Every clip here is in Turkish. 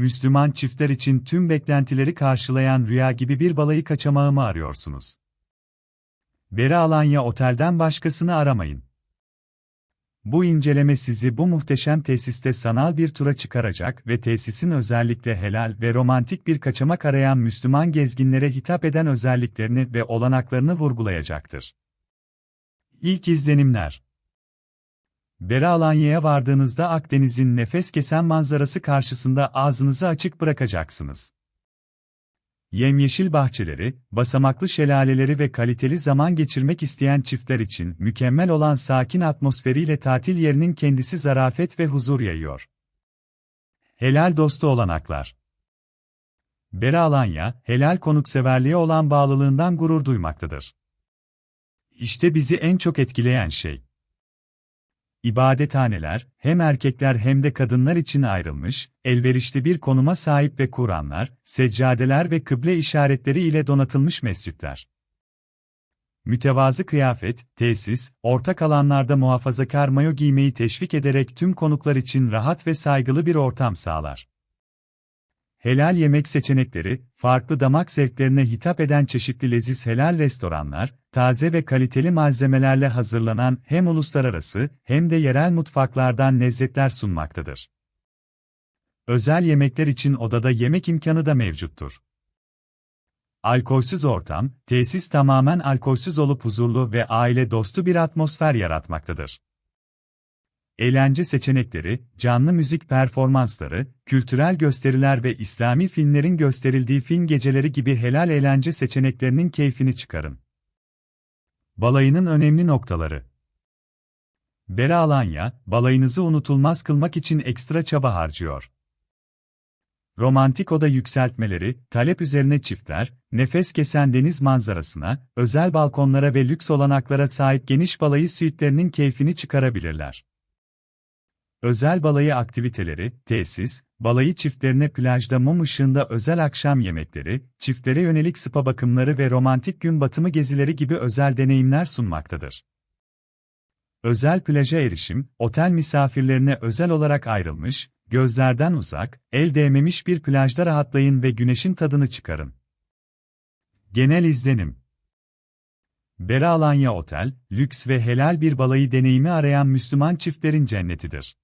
Müslüman çiftler için tüm beklentileri karşılayan rüya gibi bir balayı kaçamağı mı arıyorsunuz? Beri Alanya Otel'den başkasını aramayın. Bu inceleme sizi bu muhteşem tesiste sanal bir tura çıkaracak ve tesisin özellikle helal ve romantik bir kaçamak arayan Müslüman gezginlere hitap eden özelliklerini ve olanaklarını vurgulayacaktır. İlk izlenimler Beri Alanya'ya vardığınızda Akdeniz'in nefes kesen manzarası karşısında ağzınızı açık bırakacaksınız. Yemyeşil bahçeleri, basamaklı şelaleleri ve kaliteli zaman geçirmek isteyen çiftler için mükemmel olan sakin atmosferiyle tatil yerinin kendisi zarafet ve huzur yayıyor. Helal dostu olanaklar Beri Alanya, helal konukseverliğe olan bağlılığından gurur duymaktadır. İşte bizi en çok etkileyen şey. İbadethaneler, hem erkekler hem de kadınlar için ayrılmış, elverişli bir konuma sahip ve Kur'anlar, seccadeler ve kıble işaretleri ile donatılmış mescitler. Mütevazı kıyafet, tesis, ortak alanlarda muhafazakar mayo giymeyi teşvik ederek tüm konuklar için rahat ve saygılı bir ortam sağlar. Helal yemek seçenekleri, farklı damak zevklerine hitap eden çeşitli leziz helal restoranlar, taze ve kaliteli malzemelerle hazırlanan hem uluslararası hem de yerel mutfaklardan lezzetler sunmaktadır. Özel yemekler için odada yemek imkanı da mevcuttur. Alkolsüz ortam, tesis tamamen alkolsüz olup huzurlu ve aile dostu bir atmosfer yaratmaktadır. Eğlence seçenekleri, canlı müzik performansları, kültürel gösteriler ve İslami filmlerin gösterildiği film geceleri gibi helal eğlence seçeneklerinin keyfini çıkarın. Balayının önemli noktaları Bera Alanya, balayınızı unutulmaz kılmak için ekstra çaba harcıyor. Romantik oda yükseltmeleri, talep üzerine çiftler, nefes kesen deniz manzarasına, özel balkonlara ve lüks olanaklara sahip geniş balayı suitlerinin keyfini çıkarabilirler. Özel balayı aktiviteleri, tesis, balayı çiftlerine plajda mum ışığında özel akşam yemekleri, çiftlere yönelik spa bakımları ve romantik gün batımı gezileri gibi özel deneyimler sunmaktadır. Özel plaja erişim, otel misafirlerine özel olarak ayrılmış, gözlerden uzak, el değmemiş bir plajda rahatlayın ve güneşin tadını çıkarın. Genel izlenim Bera Alanya Otel, lüks ve helal bir balayı deneyimi arayan Müslüman çiftlerin cennetidir.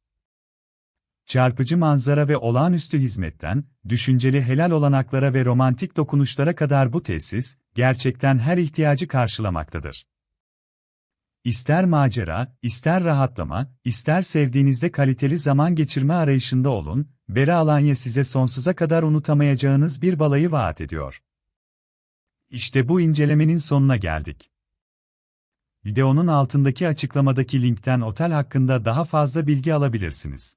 Çarpıcı manzara ve olağanüstü hizmetten, düşünceli helal olanaklara ve romantik dokunuşlara kadar bu tesis, gerçekten her ihtiyacı karşılamaktadır. İster macera, ister rahatlama, ister sevdiğinizde kaliteli zaman geçirme arayışında olun, Beri Alanya size sonsuza kadar unutamayacağınız bir balayı vaat ediyor. İşte bu incelemenin sonuna geldik. Videonun altındaki açıklamadaki linkten otel hakkında daha fazla bilgi alabilirsiniz.